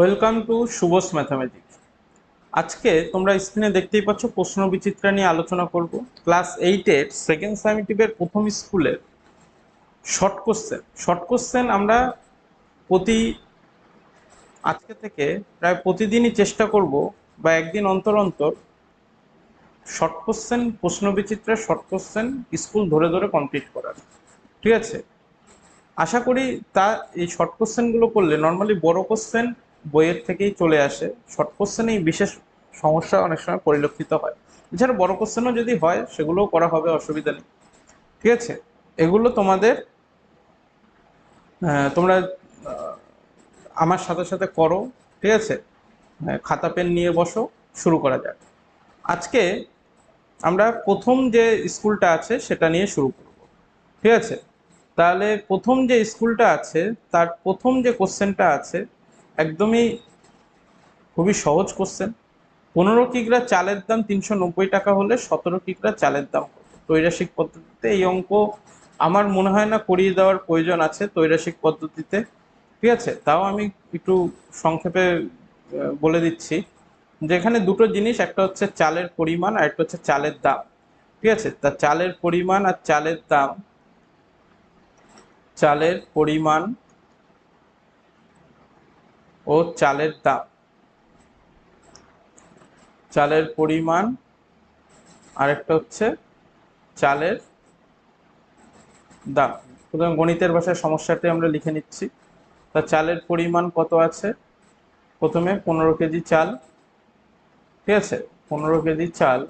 Welcome to শুভস mathematics. আজকে তোমরা স্ক্রিনে দেখতেই পাচ্ছ প্রশ্ন বিচিত্রা নিয়ে আলোচনা করব। ক্লাস এইটের সেকেন্ড সামিটিভের প্রথম স্কুলের শর্ট কোশ্চেন শর্ট কোশ্চেন আমরা প্রতি আজকে থেকে প্রায় প্রতিদিনই চেষ্টা করব বা একদিন অন্তর অন্তর শর্ট কোশ্চেন প্রশ্ন বিচিত্রের শর্ট কোশ্চেন স্কুল ধরে ধরে কমপ্লিট করার। ঠিক আছে? আশা করি তা এই শর্ট কোশ্চেনগুলো করলে নর্মালি বড় কোশ্চেন বইয়ের থেকেই চলে আসে। শর্ট কোশ্চেনেই বিশেষ সমস্যা অনেক সময় পরিলক্ষিত হয়। এছাড়া বড় কোশ্চেনও যদি হয়, সেগুলোও করা হবে, অসুবিধা নেই। ঠিক আছে? এগুলো তোমাদের তোমরা আমার সাথে সাথে করো। ঠিক আছে? খাতা, পেন নিয়ে বসো। শুরু করা যাক। আজকে আমরা প্রথম যে স্কুলটা আছে, সেটা নিয়ে শুরু করব। ঠিক আছে? তাহলে প্রথম যে স্কুলটা আছে, তার প্রথম যে কোশ্চেনটা আছে একদমই খুবই সহজ কোশ্চেন পনেরো কিগ্রা চালের দাম তিনশো নব্বই টাকা হলে সতেরো কিগ্রা চালের দাম তৈরাসিক পদ্ধতিতে এই অঙ্ক আমার মনে হয় না করিয়ে দেওয়ার প্রয়োজন আছে তৈরাসিক পদ্ধতিতে। ঠিক আছে? তাও আমি একটু সংক্ষেপে বলে দিচ্ছি। যে এখানে দুটো জিনিস, একটা হচ্ছে চালের পরিমাণ আর একটা হচ্ছে চালের দাম। ঠিক আছে? তা চালের পরিমাণ আর চালের দাম, চালের পরিমাণ ও চালের দাম চালের পরিমাণ আরেকটা হচ্ছে চালের দাম। সুতরাং গণিতের ভাষায় সমস্যাটি আমরা লিখে নিচ্ছি। তা চালের পরিমাণ কত আছে? প্রথমে পনেরো কেজি চাল, ঠিক আছে? পনেরো কেজি চাল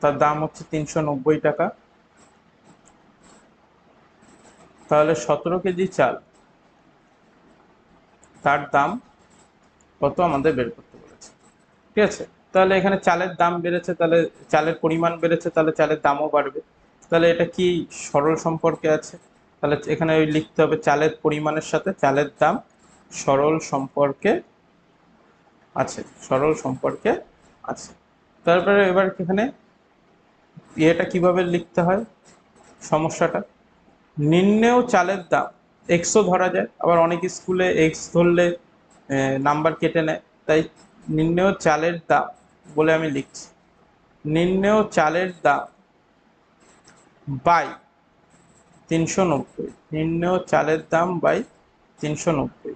তার দাম হচ্ছে তিনশো নব্বই টাকা। তাহলে সতেরো কেজি চাল, তার দাম কত আমাদের বের করতে বলেছে। ঠিক আছে? তাহলে এখানে চালের দাম বেড়েছে, তাহলে চালের পরিমাণ বেড়েছে, তাহলে চালের দামও বাড়বে। তাহলে এটা কি সরল সম্পর্কে আছে? তাহলে এখানে ওই লিখতে হবে চালের পরিমাণের সাথে চালের দাম সরল সম্পর্কে আছে, সরল সম্পর্কে আছে। তারপরে এবার এখানে ইয়েটা কীভাবে লিখতে হয়? সমস্যাটা। নিম্নেও চালের দাম। এক্সও ধরা যায়। আবার অনেক স্কুলে এক্স ধরলে নাম্বার কেটে নেয়। তাই নিম্নেও চালের দাম বলে আমি লিখছি। নিম্নেও চালের দাম বাই তিনশো নব্বই। নিম্নেও চালের দাম বাই তিনশো নব্বই।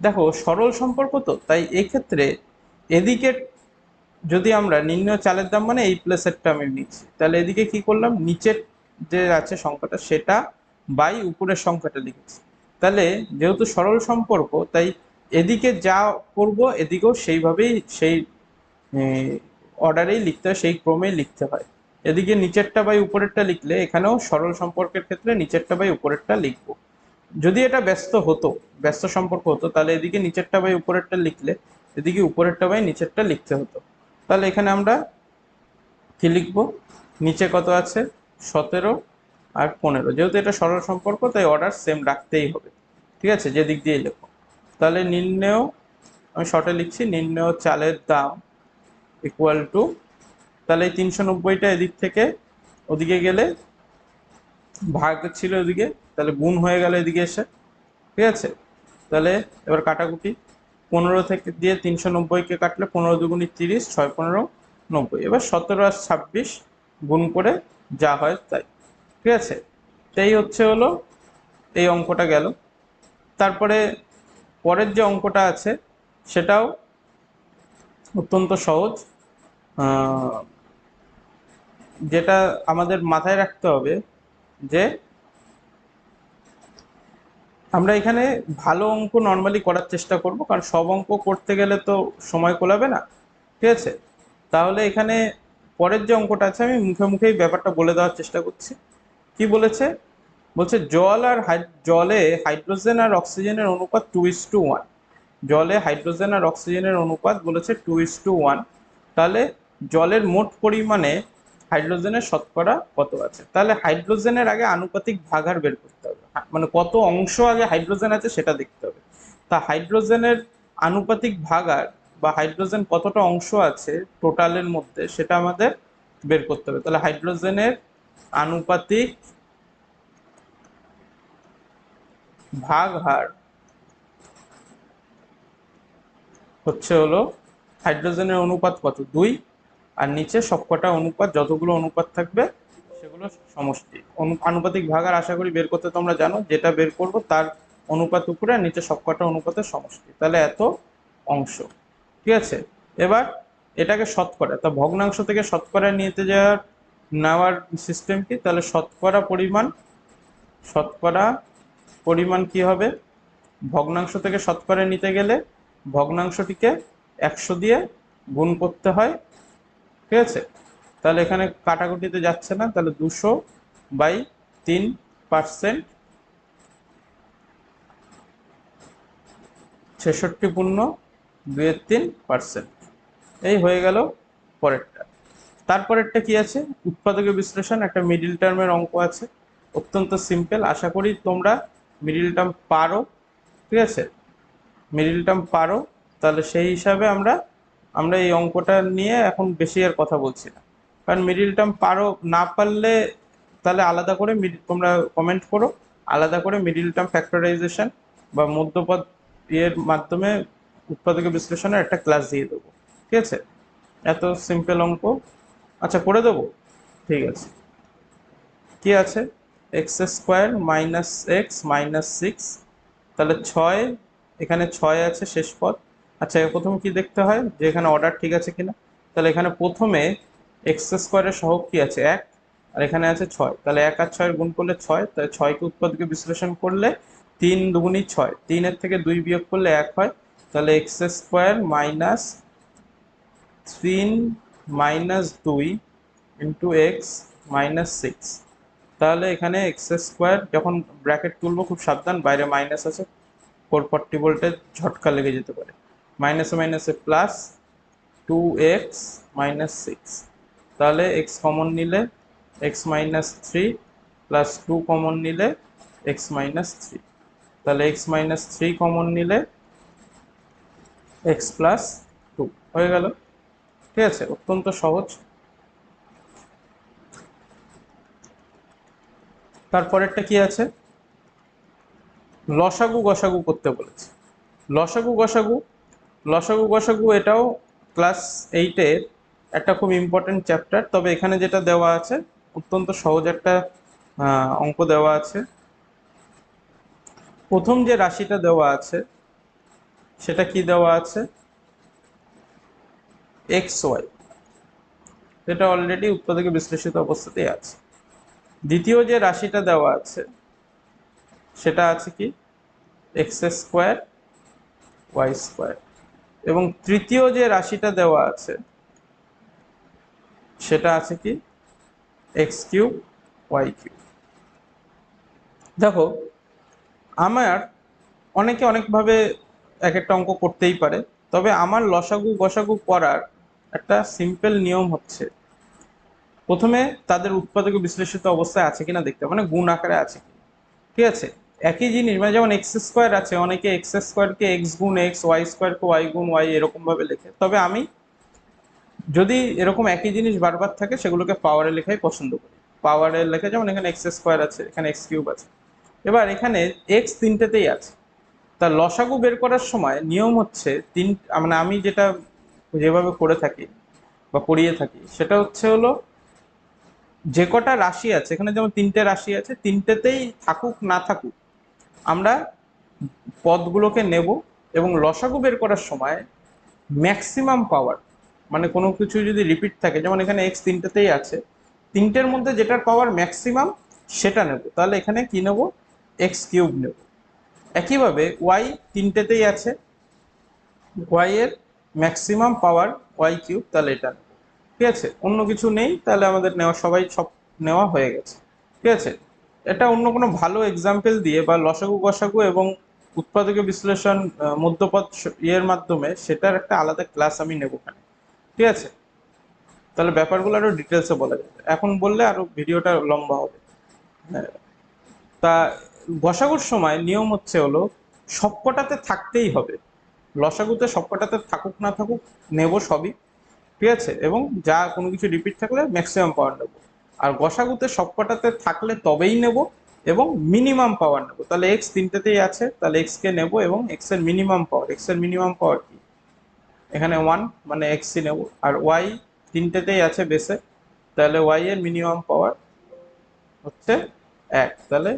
দেখো, সরল সম্পর্ক তো। তাই এক্ষেত্রে এদিকে যদি আমরা নিম্ন চালের দাম মানে এই প্লেসেরটা আমি নিচ্ছি, তাহলে এদিকে কি করলাম? নিচের যে আছে সংখ্যাটা, সেটা বাই উপরের সংখ্যাটা লিখেছি। তাহলে যেহেতু সরল সম্পর্ক, তাই এদিকে যা করব, এদিকেও সেইভাবেই সেই অর্ডারেই লিখতে হয়, সেই ক্রমেই লিখতে হয়। এদিকে নিচেরটা বাই উপরেরটা লিখলে এখানেও সরল সম্পর্কের ক্ষেত্রে নিচেরটা বাই উপরেরটা লিখব। যদি এটা ব্যস্ত হতো, ব্যস্ত সম্পর্ক হতো, তাহলে এদিকে নিচেরটা বাই উপরেরটা লিখলে, এদিকে উপরেরটা বাই নিচেরটা লিখতে হতো। তাহলে এখানে আমরা কি লিখব? নিচে কত আছে? সতেরো আর পনেরো। যেহেতু এটা সরল সম্পর্ক, তাই অর্ডার সেম রাখতেই হবে। ঠিক আছে? যে দিক দিয়ে লেখো। তাহলে নির্ণেয়, আমি শর্টে লিখছি, নির্ণেয় চালের দাম ইকুয়াল টু তাহলে এই তিনশো নব্বইটা এদিক থেকে ওদিকে গেলে ভাগ ছিল ওদিকে তাহলে গুণ হয়ে গেল এদিকে এসে। ঠিক আছে? তাহলে এবার কাটাকুটি। পনেরো থেকে দিয়ে তিনশো নব্বইকে কাটলে পনেরো দুগুণি তিরিশ, ছয় পনেরো নব্বই। এবার সতেরো আর ছাব্বিশ গুণ করে যা হয় তাই। ঠিক আছে? তাই হচ্ছে হলো এই অঙ্কটা গেল। তারপরে পরের যে অঙ্কটা আছে, সেটাও অত্যন্ত সহজ। যেটা আমাদের মাথায় রাখতে হবে যে আমরা এখানে ভালো অঙ্ক নর্মালি করার চেষ্টা করব, কারণ সব অঙ্ক করতে গেলে তো সময় কোলাবে না, ঠিক আছে? তাহলে এখানে পরের যে অঙ্কটা আছে, আমি মুখে মুখেই ব্যাপারটা বলে দেওয়ার চেষ্টা করছি। কি বলেছে? বলছে, জল আর জলে হাইড্রোজেন আর অক্সিজেনের অনুপাত টু ইস টু ওয়ান জলে হাইড্রোজেন আর অক্সিজেনের অনুপাত বলেছে টু ইস টু ওয়ান তাহলে জলের মোট পরিমাণে হাইড্রোজেনের শতকরা কত আছে? তাহলে হাইড্রোজেনের আগে আনুপাতিক ভাগ ভাগার বের করতে হবে। মানে কত অংশ আগে হাইড্রোজেন আছে সেটা দেখতে হবে। তা হাইড্রোজেনের আনুপাতিক ভাগার বা হাইড্রোজেন কতটা অংশ আছে টোটালের মধ্যে সেটা আমাদের বের করতে হবে। তাহলে হাইড্রোজেনের আনুপাতিক ভাগ হার হচ্ছে হলো হাইড্রোজেনের অনুপাত কত? দুই। আর নিচে সবকটা অনুপাত, যতগুলো অনুপাত থাকবে সেগুলো সমষ্টি। আনুপাতিক ভাগ আর আশা করি বের করতে তোমরা জানো, যেটা বের করব তার অনুপাত উপরে নিচে সবকটা অনুপাতের সমষ্টি। তাহলে এত অংশ। ঠিক আছে? এবার এটাকে শতকরা, তা ভগ্নাংশ থেকে শতকরা নিতে যাওয়ার নেওয়ার সিস্টেম কি? তাহলে শতকরা পরিমাণ শতকরা পরিমাণ কি হবে? ভগ্নাংশ থেকে শতকরা নিতে গেলে ভগ্নাংশটিকে একশো দিয়ে গুণ করতে হয়। ঠিক আছে? তাহলে এখানে কাটাকুটিতে যাচ্ছে না, তাহলে দুশো বাই তিন পার্সেন্ট ছেষট্টি পূর্ণ দুয়ের তিন পার্সেন্ট। এই হয়ে গেল পরেরটা। তারপরেরটা কি আছে? উৎপাদকের বিশ্লেষণ, একটা মিডিল টার্মের অঙ্ক আছে। অত্যন্ত সিম্পল আশা করি তোমরা মিডিল টার্ম পারো, ঠিক আছে? মিডিল টার্ম পারো, তাহলে সেই হিসাবে আমরা আমরা এই অঙ্কটা নিয়ে এখন বেশি আর কথা বলছি না। কারণ মিডিল টার্ম পারো, না পারলে তাহলে আলাদা করে তোমরা কমেন্ট করো। আলাদা করে মিডিল টার্ম ফ্যাক্টরাইজেশন বা মধ্যপদ এর মাধ্যমে উৎপাদক বিশ্লেষণের একটা ক্লাস দিয়ে দেবো। ঠিক আছে? এত সিম্পল অঙ্ক। আচ্ছা করে দেবো? ঠিক আছে। কি আছে? X square minus x minus six তাহলে ছয়, এখানে ছয় আছে শেষ পদ। আচ্ছা প্রথমে কি দেখতে হয়? যে এখানে অর্ডার ঠিক আছে কিনা? তাহলে এখানে প্রথমে এক্স স্কোয়ারের সহগ কি আছে? এক, আর এখানে আছে ছয়। তাহলে এক আর ছয়ের গুণ করলে ছয়, তাহলে ছয়কে উৎপাদকে বিশ্লেষণ করলে তিন দুগুণই ছয়। তিনের থেকে দুই বিয়োগ করলে এক হয়। তাহলে এক্স স্কোয়ার মাইনাস তিন মাইনাস দুই ইন্টু এক্স মাইনাস সিক্স তাহলে এখানে এক্স স্কোয়ার যখন ব্র্যাকেট তুলবো খুব সাবধান, বাইরে মাইনাস আছে ফোর ফর্টি ভোল্টের ঝটকা লেগে যেতে পারে। মাইনাসে মাইনাসে plus two x minus six তাহলে এক্স কমন নিলে x minus three plus two common নিলে এক্স মাইনাস থ্রি তাহলে এক্স মাইনাস থ্রি কমন নিলে এক্স প্লাস টু হয়ে গেল। ঠিক আছে, অত্যন্ত সহজ। তারপরেরটা কি আছে? লসাগু গসাগু করতে বলেছে। লসাগু গসাগু লসাগু গসাগু এটাও ক্লাস এইটের একটা খুব ইম্পর্টেন্ট চ্যাপ্টার তবে এখানে যেটা দেওয়া আছে, অত্যন্ত সহজ একটা অঙ্ক দেওয়া আছে। প্রথম যে রাশিটা দেওয়া আছে, সেটা কি দেওয়া আছে? এক্স ওয়াই এটা অলরেডি উৎপাদকে বিশ্লেষিত অবস্থাতেই আছে। দ্বিতীয় যে রাশিটা দেওয়া আছে, সেটা আছে কি? এক্স স্কোয়ার ওয়াই স্কোয়ার এবং তৃতীয় যে রাশিটা দেওয়া আছে সেটা আছে কি? এক্স কিউব ওয়াই কিউব দেখো, আমার অনেকে অনেকভাবে এক একটা অঙ্ক করতেই পারে, তবে আমার লসাগু গসাগু করার একটা সিম্পল নিয়ম হচ্ছে, প্রথমে তাদের উৎপাদক বিশ্লেষিত অবস্থায় আছে কিনা দেখতে মানে গুণ আকারে আছে। ঠিক আছে? একই জিনিস মানে যেমন এক্স স্কোয়ার আছে, অনেকে এক্স স্কোয়ারকে এক্স গুণ এক্স ওয়াই স্কোয়ারকে ওয়াই গুণ ওয়াই এরকমভাবে লেখে, তবে আমি যদি এরকম একই জিনিস বারবার থাকে, সেগুলোকে পাওয়ারে লেখাই পছন্দ করি। পাওয়ারে লেখা যেমন এখানে এক্স স্কোয়ার আছে, এখানে এক্স কিউব আছে। এবার এখানে এক্স তিনটেতেই আছে। তা লসাগু বের করার সময় নিয়ম হচ্ছে তিন মানে আমি যেটা যেভাবে করে থাকি বা করিয়ে থাকি, সেটা হচ্ছে হলো যে কটা রাশি আছে, এখানে যেমন তিনটে রাশি আছে, তিনটেতেই থাকুক, না থাকুক, আমরা পদগুলোকে নেব এবং লসাগু বের করার সময় ম্যাক্সিমাম পাওয়ার মানে কোনো কিছু যদি রিপিট থাকে, যেমন এখানে এক্স তিনটেতেই আছে, তিনটের মধ্যে যেটার পাওয়ার ম্যাক্সিমাম সেটা নেব। তাহলে এখানে কি নেব? এক্স কিউব নেব। একইভাবে ওয়াই তিনটেতেই আছে ওয়াই এর ম্যাক্সিমাম পাওয়ার ওয়াই কিউব তাহলে এটা ঠিক আছে? অন্য কিছু নেই, তাহলে আমাদের নেওয়া, সবাই সব নেওয়া হয়ে গেছে। ঠিক আছে? এটা অন্য কোনো ভালো এক্সাম্পল দিয়ে বা লসাগু গসাগু এবং উৎপাদকের বিশ্লেষণ মধ্যপথ ইয়ের মাধ্যমে, সেটার একটা আলাদা ক্লাস আমি নেব ওখানে ঠিক আছে? তাহলে ব্যাপারগুলো আরও ডিটেলসে বলা যাবে। এখন বললে আরও ভিডিওটা লম্বা হবে। হ্যাঁ। তা গসাগুর সময় নিয়ম হচ্ছে হলো, সবকটাতে থাকতেই হবে। লসাগুতে সবকটাতে থাকুক না থাকুক, নেব সবই। ঠিক আছে? এবং যা কোনো কিছু রিপিট থাকলে ম্যাক্সিমাম পাওয়ার নেব। আর গসাগুতে সবকটাতে থাকলে তবেই নেব এবং মিনিমাম পাওয়ার নেব। তাহলে এক্স তিনটেতেই আছে, তাহলে এক্স কে নেব এবং এক্সের মিনিমাম পাওয়ার এক্সের মিনিমাম পাওয়ার এখানে ওয়ান মানে এক্সই নেব, আর ওয়াই তিনটেতেই আছে বেসে তাহলে ওয়াই এর মিনিমাম পাওয়ার হচ্ছে এক। তাহলে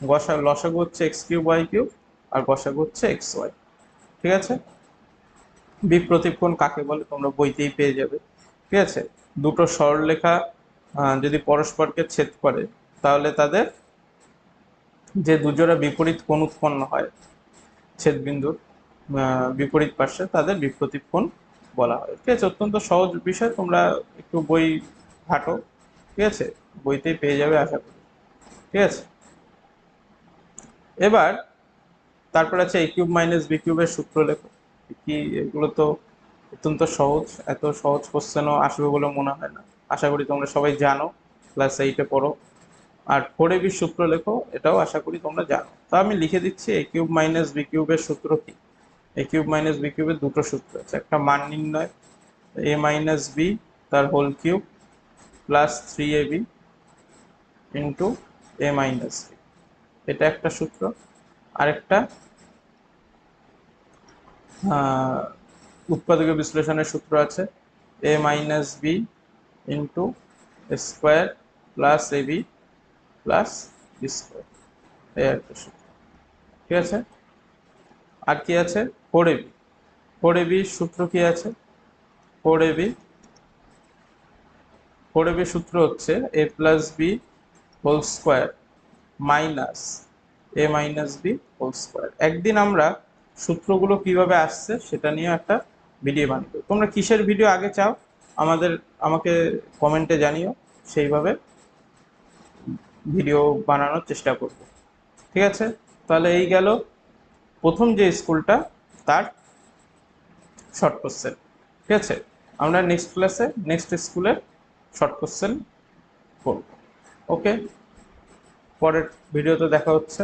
গসা, লসাগু হচ্ছে এক্স কিউব ওয়াই কিউব আর গসাগু হচ্ছে এক্স ওয়াই ঠিক আছে? বিপ্রতিক্ষণ কাকে বলে তোমরা বইতেই পেয়ে যাবে। ঠিক আছে? দুটো সরলরেখা যদি পরস্পরকে ছেদ করে, তাহলে তাদের যে দুজোড়া বিপরীত কোণ উৎপন্ন হয় ছেদবিন্দুর বিপরীত পার্শ্বে তাদের বিপ্রতিক্ষণ বলা হয়। ঠিক আছে, অত্যন্ত সহজ বিষয়, তোমরা একটু বই ঘাটো, ঠিক আছে? বইতেই পেয়ে যাবে আশা করি। ঠিক আছে? এবার, তারপর আছে এ কিউব মাইনাস বি কিউবের সূত্র লেখো। কি, এগুলো তো অত্যন্ত সহজ, এত সহজ কোশ্চেনও আসবে বলে মনে হয় না। আশা করি তোমরা সবাই জানো ক্লাস এইটে পড়ো। আর ফোরে বি সূত্র লেখো, এটাও আশা করি তোমরা জানো। তো আমি লিখে দিচ্ছি এ কিউব মাইনাস বি কিউবের সূত্র কি? এ কিউব মাইনাস বি কিউবের দুটো সূত্র আছে। একটা মান নির্ণয় এ মাইনাস বি তার whole cube plus three a b into a minus b এটা একটা সূত্র। আরেকটা উৎপাদক বিশ্লেষণের সূত্র আছে। A minus b into square plus a b plus b square এই একটা সূত্র। ঠিক আছে? আর কি আছে? Four a b four a বির সূত্র কি আছে? Four a b four a b সূত্র হচ্ছে a plus b whole square minus a minus b whole square একদিন আমরা সূত্রগুলো কীভাবে আসছে সেটা নিয়ে একটা ভিডিও বানাবো তোমরা কিসের ভিডিও আগে চাও? আমাদের, আমাকে কমেন্টে জানিও। সেইভাবে ভিডিও বানানোর চেষ্টা করব। ঠিক আছে? তাহলে এই গেল প্রথম যে স্কুলটা, তার শর্ট কোশ্চেন ঠিক আছে? আমরা নেক্সট ক্লাসে নেক্সট স্কুলের শর্ট কোশ্চেন করব ওকে পরের ভিডিওতে দেখা হচ্ছে।